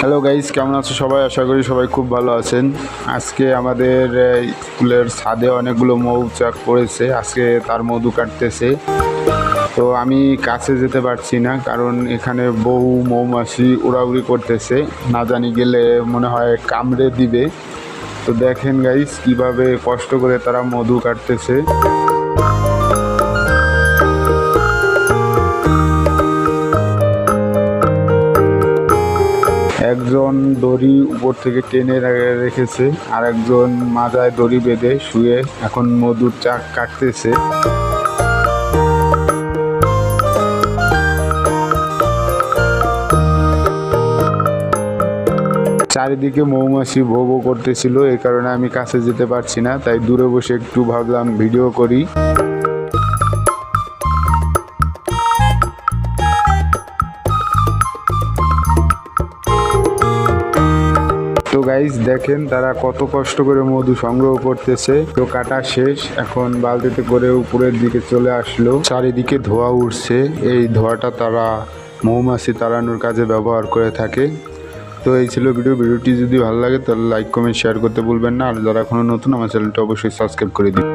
Hello guys কেমন আছো সবাই? আশা করি সবাই খুব ভালো আছেন। আজকে আমাদের স্কুলের ছাদে অনেকগুলো মৌচাক পড়েছে। আজকে তার মধু কাটতেছে। তো আমি কাছে যেতে পারছি না, কারণ এখানে বহু মৌমাছি উড়াউড়ি করতেছে। না জানি গেলে মনে হয় কামড়ে দিবে। তো দেখেন গাইস কীভাবে কষ্ট করে তারা মধু কাটতেছে। একজন দড়ি উপর থেকে টেনে রেখেছে, আর একজন মাজায় দড়ি বেঁধে শুয়ে এখন মধুর চাক কাটতেছে। চারিদিকে মৌমাছি ভো ভো করতেছিল এই কারণে আমি কাছে যেতে পারছি না, তাই দূরে বসে একটু ভাবলাম, ভিডিও করি। তো গাইজ দেখেন তারা কত কষ্ট করে মধু সংগ্রহ করতেছে। তো কাটা শেষ, এখন বালতিতে করে উপরের দিকে চলে আসলো। চারিদিকে ধোয়া উঠছে, এই ধোয়াটা তারা মৌমাছি তাড়ানোর কাজে ব্যবহার করে থাকে। তো এই ছিল ভিডিও ভিডিওটি যদি ভালো লাগে তাহলে লাইক কমেন্ট শেয়ার করতে বলবেন না। আর যারা এখনও নতুন, আমার চ্যানেলটা অবশ্যই সাবস্ক্রাইব করে দিন।